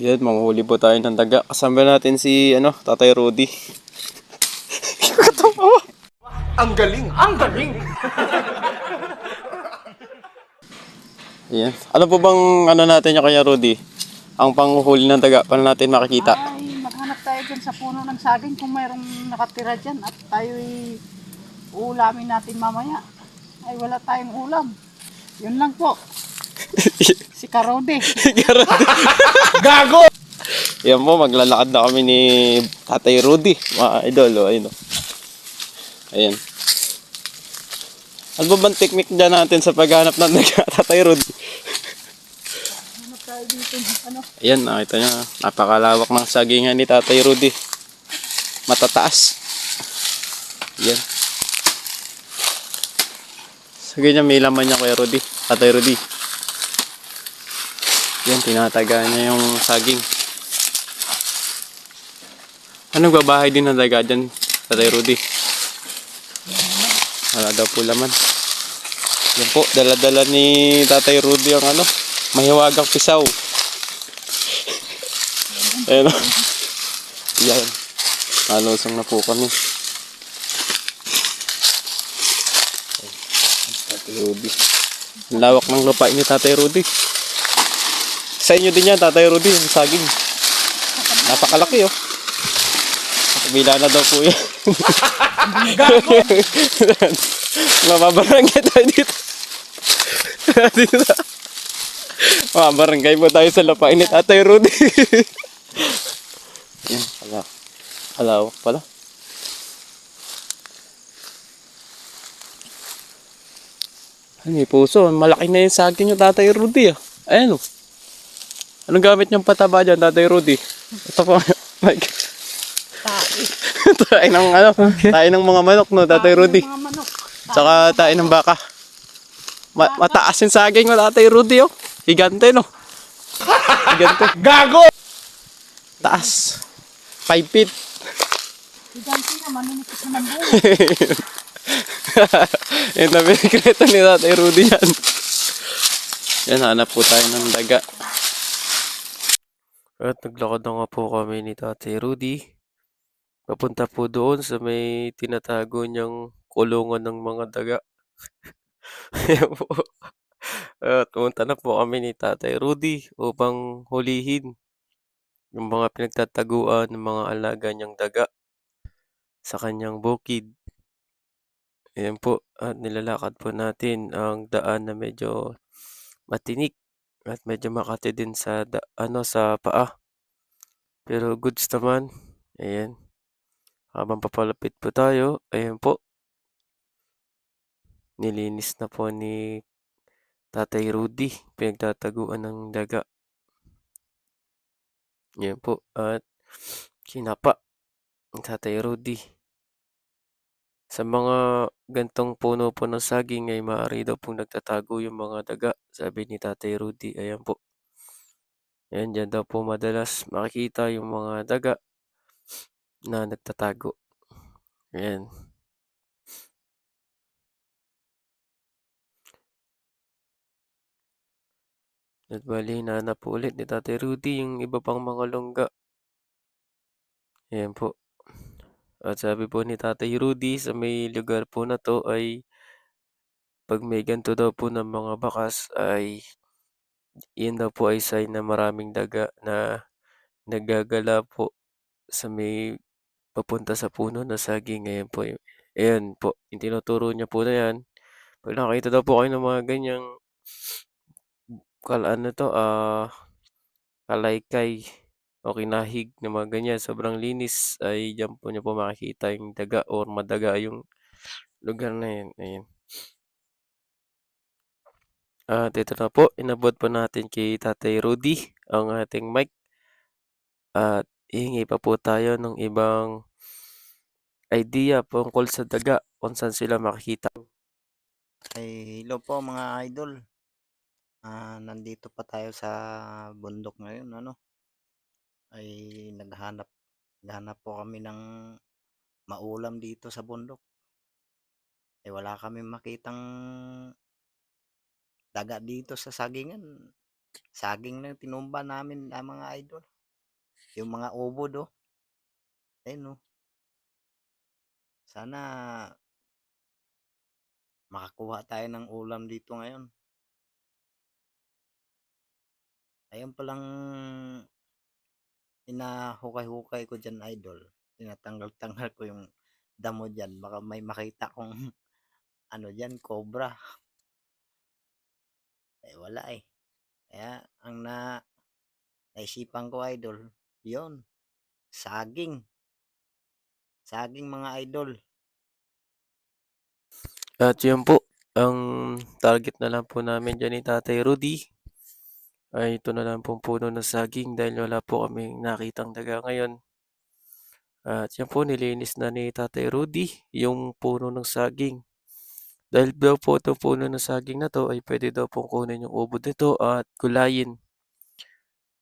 Yan, manghuli po tayo ng daga. Kasama natin si, ano, Tatay Rudy. Ang galing! Ang galing! Yan. Ano po bang, ano natin yung kanya Rudy? Ang panghuli ng daga, paano natin makikita? Ay, maghanap tayo dyan sa puno ng saging kung mayroong nakatira dyan at tayo'y uulamin natin mamaya. Ay, wala tayong ulam. Yun lang po. Si Karode. Gago! Yan po, maglalakad na kami ni Tatay Rudy. Mga idol, o, ayun o. Ayan. Ano ba bang technique dyan natin sa paghanap ng Tatay Rudy? Ayan, nakita niya. Napakalawak ng sagingan ni Tatay Rudy. Matataas. Ayan. Sa ganyan, may laman niya Kuya Rudy. Tatay Rudy. Yan, tinataga niya yung saging. Anong babahay din ng daga dyan, Tatay Rudy? Wala daw po laman. Yan po, dala-dala ni Tatay Rudy ang ano, mahiwagang pisaw. Ayun o. Yan. Nalusong na po kami. Tatay Rudy. Lawak ng lupain ni Tatay Rudy. Sa inyo din yan, Tatay Rudy, yung saging. Napakalaki oh. Kabila na daw po yan. Mababarangay tayo dito. dito. Mababarangay mo tayo sa lupain ni Tatay Rudy. Yan, ala. Alawak pala. Ay, may puso. Malaki na yung saging yung Tatay Rudy ah. Ayan oh. Anong gamit niyong pataba dyan, Tatay Rudy? Ito po, Mike. Tayo. tayo ng ano, tayo ng mga manok no, Tatay Rudy. Mga manok. Tsaka tayo ng baka. Ma- mataas yung saging mo, Tatay Rudy oh. Higante no. Higante. Gago! Taas. 5 feet. Higanti na, maninipis na ng buo. Yan na binigreto ni Tatay Rudy yan. Yan, hanap po tayo ng daga. At naglakad na nga po kami ni Tatay Rudy. Papunta po doon sa may tinatago niyang kulungan ng mga daga. Po. At pumunta na po kami ni Tatay Rudy upang hulihin yung mga pinagtataguan ng mga alaga niyang daga sa kanyang bukid. Ayan po, at nilalakad po natin ang daan na medyo matinik at medyo makati din sa da, ano sa paa. Pero goods naman. Ayan. Habang papalapit po tayo, ayan po. Nilinis na po ni Tatay Rudy, pinagtataguan ng daga. Ayan po, at kinapa Tatay Rudy. Sa mga gantong puno po ng saging ay maaari daw pong nagtatago yung mga daga, sabi ni Tatay Rudy. Ayan po. Ayan, dyan daw po madalas makikita yung mga daga na nagtatago. Ayan. At bali, hinahanap po ulit ni Tatay Rudy yung iba pang mga longga. Ayan po. At sabi po ni Tatay Rudy sa may lugar po na to ay pag may ganito daw po ng mga bakas ay yan daw po ay sign na maraming daga na nagagala po sa may papunta sa puno na saging. Ayan po. Ayan po. Yung tinuturo niya po na yan. Pag nakakita daw po kayo ng mga ganyang kal ano to, ah, kalaykay o kinahig na mga ganyan, sobrang linis ay diyan po niyo po makikita yung daga or madaga yung lugar na yun. Ayan. At ito na po, inabot po natin kay Tatay Rudy ang ating mic. At hihingi pa po tayo ng ibang idea tungkol sa daga kung saan sila makikita. Ay, hello po mga idol. Ah, nandito pa tayo sa bundok ngayon, ano? Ay naghanap naghanap po kami ng maulam dito sa bundok. Eh wala kami makitang daga dito sa sagingan. saging na tinumba namin ah, mga idol. Yung mga ubod oh. Ayun oh. Sana makakuha tayo ng ulam dito ngayon. Ayun palang inahukay-hukay ko dyan idol. Tinatanggal-tanggal ko yung damo dyan. Baka may makita kong ano dyan, cobra. Eh wala eh. Kaya ang na naisipan ko idol, yon saging. Saging mga idol. At yun po, ang target na lang po namin dyan ni Tatay Rudy ay ito na lang pong puno ng saging dahil wala po kaming nakitang daga ngayon. At yan po, nilinis na ni Tatay Rudy yung puno ng saging. Dahil daw po itong puno ng saging na to ay pwede daw pong kunin yung ubod nito at gulayin.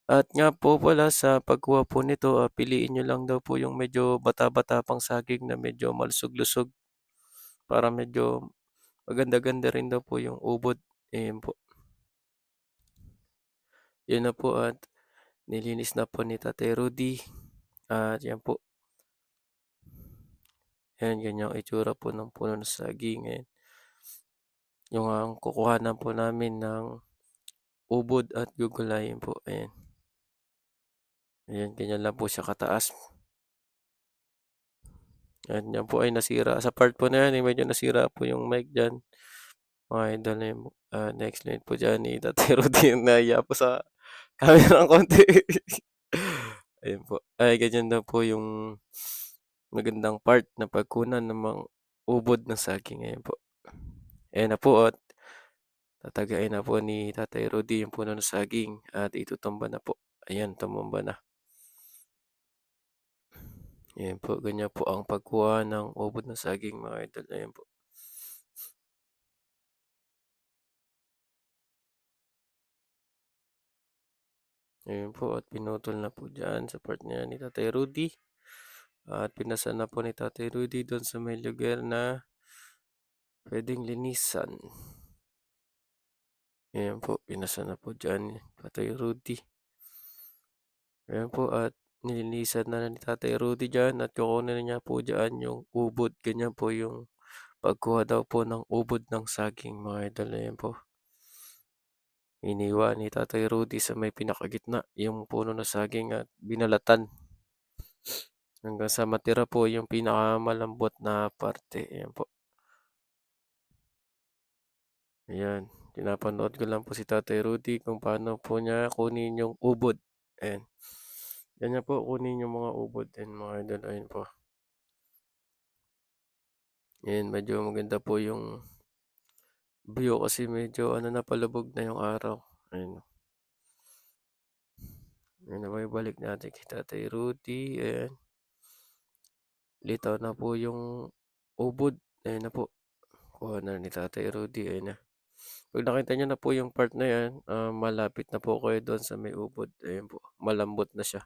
At nga po pala sa pagkuha po nito, ah, piliin nyo lang daw po yung medyo bata-bata pang saging na medyo malusog-lusog para medyo maganda-ganda rin daw po yung ubod. Ayan. Yun na po at nilinis na po ni Tatay Rudy. At yan po. Yan, ganyan ang itsura po ng puno ng saging. Ayan. Yung ang kukuhanan po namin ng ubod at gugulayin po. Ayan. Ayan, ganyan lang po siya kataas. Ayan, yan po ay nasira. Sa part po na yan, eh, medyo nasira po yung mic dyan. Mga idol na yun. Uh, next line po dyan ni Tatay Rudy. Naiya po sa camera ng konti. Ayun po. Ay, ganyan daw po yung magandang part na pagkunan ng mga ubod ng saging. Ayan po. Ayan na po at tatagain na po ni Tatay Rudy yung puno ng saging at itutumba na po. Ayan, tumumba na. Ayan po, ganyan po ang pagkuha ng ubod ng saging mga idol. Ayan po. Ayan po at pinutol na po dyan sa part niya ni Tatay Rudy. At pinasa na po ni Tatay Rudy doon sa may lugar na pwedeng linisan. Ayan po, pinasa na po dyan ni Tatay Rudy. Ayan po at nilinisan na ni Tatay Rudy dyan at kukunin niya po dyan yung ubod. Ganyan po yung pagkuha daw po ng ubod ng saging mga idol. Ayan po. Iniwa ni Tatay Rudy sa may pinakagitna yung puno ng saging at binalatan. Hanggang sa matira po yung pinakamalambot na parte. Ayan po. Ayan. Pinapanood ko lang po si Tatay Rudy kung paano po niya kunin yung ubod. Ayan. Yan niya po kunin yung mga ubod and mga idol. Ayan po. Ayan, medyo maganda po yung view kasi medyo ano na palubog na yung araw. Ayan. Ayan na balik natin kay Tatay Rudy. Ayan. Litaw na po yung ubod. Ayan na po. Kuha na ni Tatay Rudy. Ayan na. Pag nakita niyo na po yung part na yan, uh, malapit na po kayo doon sa may ubod. Ayan po. Malambot na siya.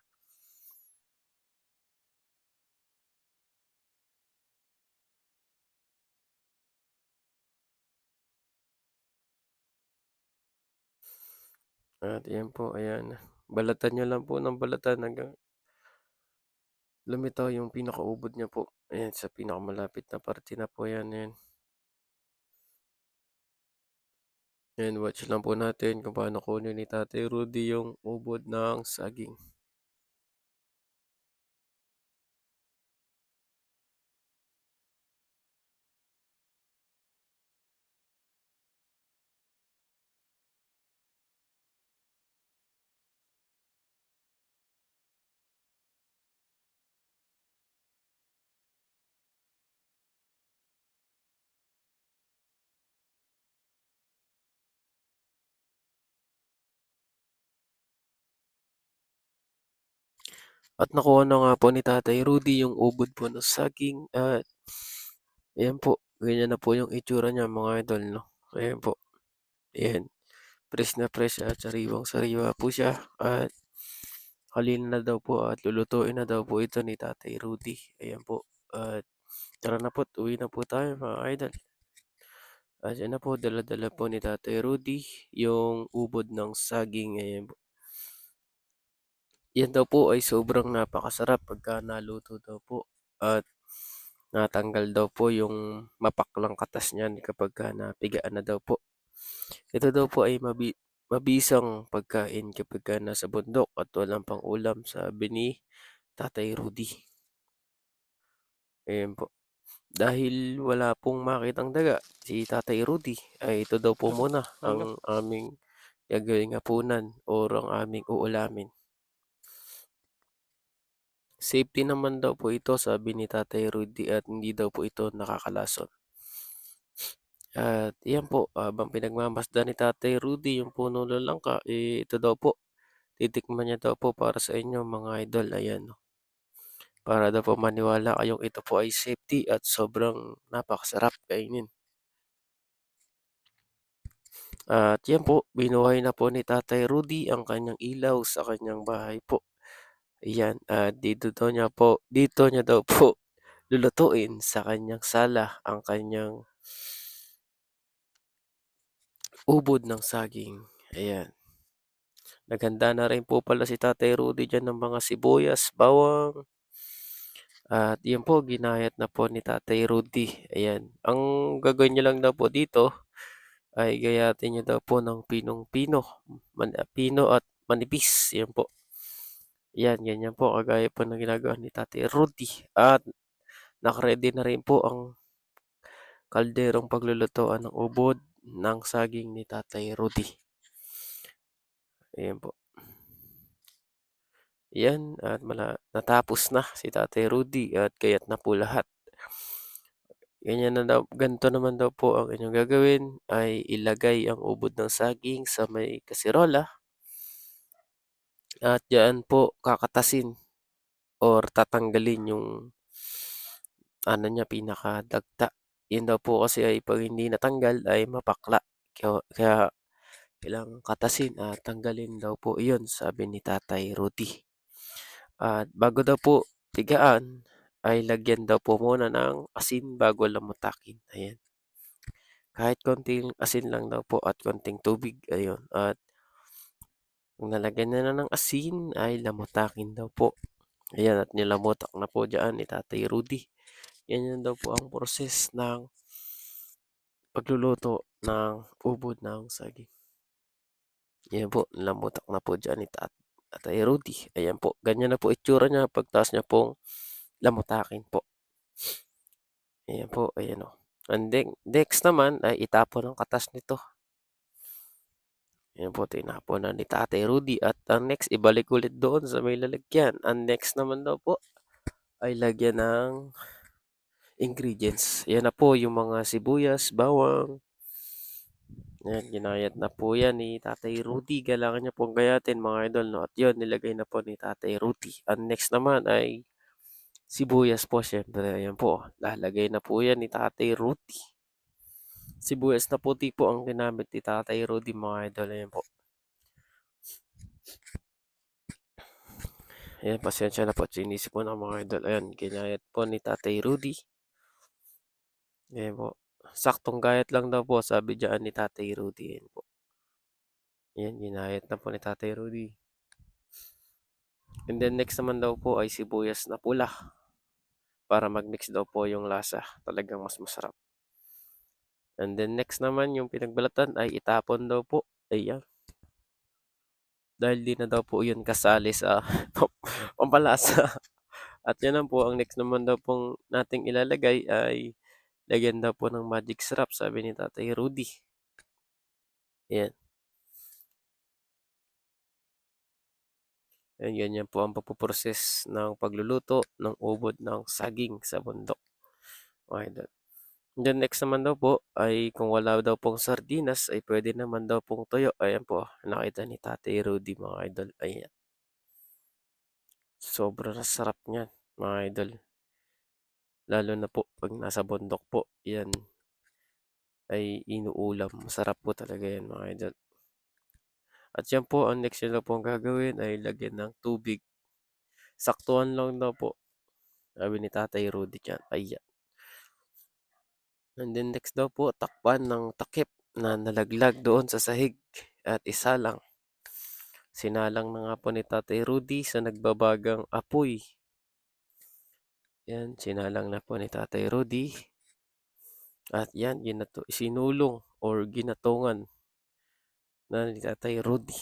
At yan po, ayan. Balatan nyo lang po ng balatan hanggang lumitaw yung pinakaubod niya po. Ayan, sa pinakamalapit na parte na po yan. Ayan. Ayan, watch lang po natin kung paano kunin ni Tatay Rudy yung ubod ng saging. At nakuha na nga po ni Tatay Rudy yung ubod po ng saging at ayan po, ganyan na po yung itsura niya mga idol, no? Ayan po. Ayan. Fresh na fresh at sariwang sariwa po siya at halin na daw po at lulutuin na daw po ito ni Tatay Rudy. Ayan po. At tara na po, uwi na po tayo mga idol. At yan na po, dala-dala po ni Tatay Rudy yung ubod ng saging. Ayan po. Yan daw po ay sobrang napakasarap pagka naluto daw po. At natanggal daw po yung mapaklang katas niyan kapag ka napigaan na daw po. Ito daw po ay mabi mabisang pagkain kapag ka nasa bundok at walang pang ulam, sabi ni Tatay Rudy. Ayan po. Dahil wala pong makitang daga si Tatay Rudy, ay ito daw po muna ang aming gagawing hapunan or ang aming uulamin. Safety naman daw po ito sabi ni Tatay Rudy at hindi daw po ito nakakalason. At yan po, habang pinagmamasdan ni Tatay Rudy yung puno ng langka, eh, ito daw po, titikman niya daw po para sa inyo mga idol. Ayan. no. Para daw po maniwala kayong ito po ay safety at sobrang napakasarap kainin. At yan po, binuhay na po ni Tatay Rudy ang kanyang ilaw sa kanyang bahay po. Ayan, at dito daw niya po, dito niya daw po lulutuin sa kanyang sala ang kanyang ubod ng saging. Ayan. Naghanda na rin po pala si Tatay Rudy dyan ng mga sibuyas, bawang. At yun po, ginayat na po ni Tatay Rudy. Ayan. Ang gagawin niya lang daw po dito ay gayatin niya daw po ng pinong-pino. Man, pino at manipis. Yan po. Yan, ganyan po. Kagaya po ng ginagawa ni Tatay Rudy. At nakaready na rin po ang kalderong paglulutoan ng ubod ng saging ni Tatay Rudy. Ayan po. Yan, at mala natapos na si Tatay Rudy at kaya't na po lahat. Ganyan na daw, ganito naman daw po ang inyong gagawin ay ilagay ang ubod ng saging sa may kasirola at diyan po kakatasin or tatanggalin yung ano niya pinakadagta. Yun daw po kasi ay pag hindi natanggal ay mapakla. Kaya, kaya kailangan katasin at tanggalin daw po iyon sabi ni Tatay Rudy. At bago daw po pigaan ay lagyan daw po muna ng asin bago lamutakin. Ayan. Kahit konting asin lang daw po at konting tubig. Ayun. At nalagyan na na ng asin ay lamutakin daw po. Ayan at nilamutak na po dyan ni Tatay Rudy. Yan yan daw po ang proses ng pagluluto ng ubod ng saging. Yan po, nilamutak na po dyan ni Tat Tatay Rudy. Ayan po, ganyan na po itsura niya pagtaas niya pong lamutakin po. Ayan po, ayan o. And then, next naman ay itapon ang katas nito. Ayan po, tinapon na ni Tatay Rudy. At ang next, ibalik ulit doon sa may lalagyan. Ang next naman daw po ay lagyan ng ingredients. Yan na po yung mga sibuyas, bawang. Yan, ginayat na po yan ni Tatay Rudy. Kailangan niya pong gayatin mga idol. No? At yun, nilagay na po ni Tatay Rudy. Ang next naman ay sibuyas po syempre. Ayan po, lalagay na po yan ni Tatay Rudy. Sibuyas na puti po ang ginamit ni Tatay Rudy mga idol. Ayan po. Ayan, pasensya na po. Sinisip po ng mga idol. Ayan, ginayat po ni Tatay Rudy. Ayan po. Saktong gayat lang daw po, sabi dyan ni Tatay Rudy. Ayan po. Ayan, ginayat na po ni Tatay Rudy. And then next naman daw po ay sibuyas na pula. Para mag-mix daw po yung lasa. Talagang mas masarap. And then next naman yung pinagbalatan ay itapon daw po. Ayan. Dahil di na daw po yun kasali sa pampalasa. At yan lang po, ang next naman daw pong nating ilalagay ay lagyan daw po ng magic syrup, sabi ni Tatay Rudy. Ayan. Ayan, ganyan po ang papuproses ng pagluluto ng ubod ng saging sa bundok. Okay, then next naman daw po ay kung wala daw pong sardinas ay pwede naman daw pong toyo. Ayan po, nakita ni Tatay Rudy mga idol. Ayan. Sobrang sarap niyan mga idol. Lalo na po pag nasa bundok po. Yan ay inuulam. Masarap po talaga yan mga idol. At yan po, ang next nyo na po ang gagawin ay lagyan ng tubig. Saktuhan lang daw po. Sabi ni Tatay Rudy dyan. Ayan. And then next daw po, takpan ng takip na nalaglag doon sa sahig at isalang. Sinalang na nga po ni Tatay Rudy sa nagbabagang apoy. Yan, sinalang na po ni Tatay Rudy. At yan, ginato, sinulong or ginatungan na ni Tatay Rudy.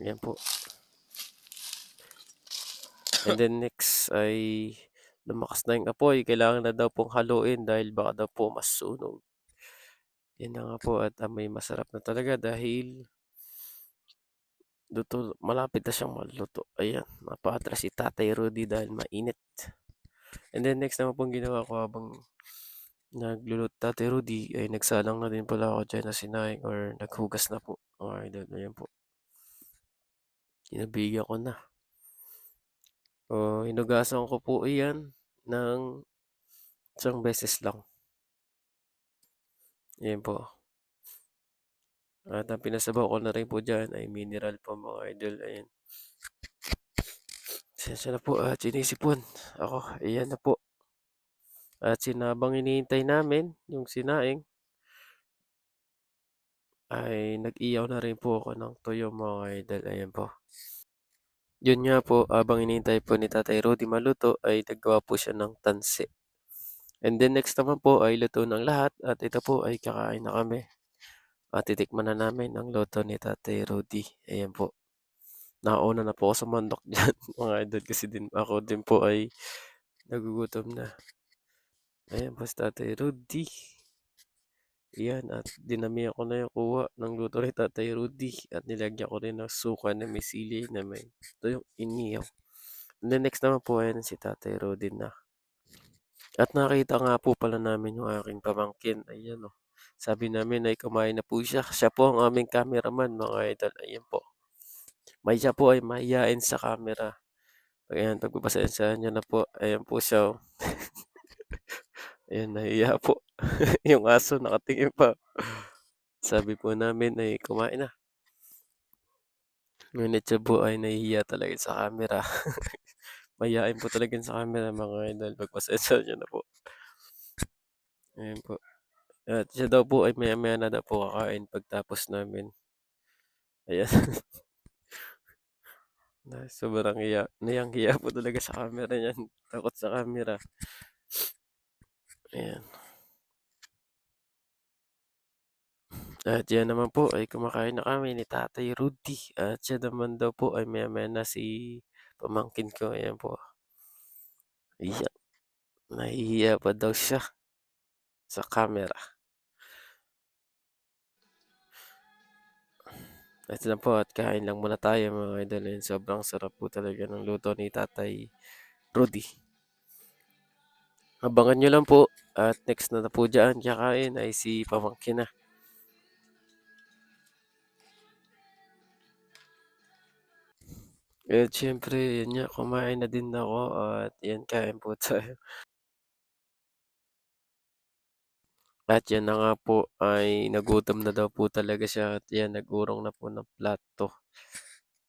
Yan po. And then next ay lumakas na yung apoy. Kailangan na daw pong haluin dahil baka daw po masunog. Yan na nga po at amoy masarap na talaga dahil luto, malapit na siyang maluto. Ayan, napaatras si Tatay Rudy dahil mainit. And then next naman pong ginawa ko habang nagluluto Tatay Rudy ay nagsalang na din pala ako dyan na sinaing or naghugas na po. Idol, ayan po. Kinabigyan ko na. O, hinugasan ko po iyan ng isang beses lang. Ayan po. At ang pinasabaw ko na rin po dyan ay mineral po mga idol. Ayan. Sensya na po at sinisipon. Ako, ayan na po. At sinabang hinihintay namin yung sinaing ay nag-iyaw na rin po ako ng tuyo mga idol. Ayan po. Yun nga po, habang hinihintay po ni Tatay Rudy maluto ay naggawa po siya ng tansi. And then next naman po ay luto ng lahat at ito po ay kakain na kami. At titikman na namin ang luto ni Tatay Rudy. Ayan po. Nauna na po ako sa mandok dyan mga idol kasi din ako din po ay nagugutom na. Ayan po si Tatay Rudy. Ayan at dinamihan ko na yung kuha ng luto ni Tatay Rudy at nilagyan ko rin ng suka na may sili na may ito yung iniyaw. And then next naman po ayan si Tatay Rudy na. At nakita nga po pala namin yung aking pamangkin. Ayan o. Sabi namin ay kumain na po siya. Siya po ang aming cameraman mga idol. Ayan po. May siya po ay mahihain sa camera. Ayan, pagpapasensyahan niyo na po. Ayan po siya. oh. Ayan, nahiya po. yung aso nakatingin pa. Sabi po namin ay kumain na. Ngunit siya ay nahihiya talaga sa camera. Mahihain po talaga sa camera mga idol. Pagpasensyahan niyo na po. Ayan po. At siya daw po ay maya-maya na daw po kakain pagtapos namin. Ayan. sobrang hiya. Niyang hiya po talaga sa camera niyan. Takot sa camera. Ayan. At yan naman po ay kumakain na kami ni Tatay Rudy. At siya naman daw po ay maya-maya na si pamangkin ko. Ayan po. Ayan. Nahihiya pa daw siya sa camera. Ito na po at kain lang muna tayo mga idol. Sobrang sarap po talaga ng luto ni Tatay Rudy. Abangan nyo lang po. At next na na po dyan kakain ay si pamangkin na. At syempre, yun nga, kumain na din ako at yan, kain po tayo. At yan na nga po ay nagutom na daw po talaga siya at yan, nagurong na po ng plato.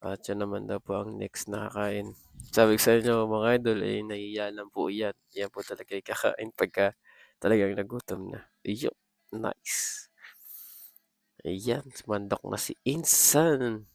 Yan naman daw po ang next na kakain. Sabi ko sa inyo mga idol, eh, nahiya lang po yan. Yan po talaga yung kakain pagka talagang nagutom na. Iyo, nice. Ayan, mandok na si Insan.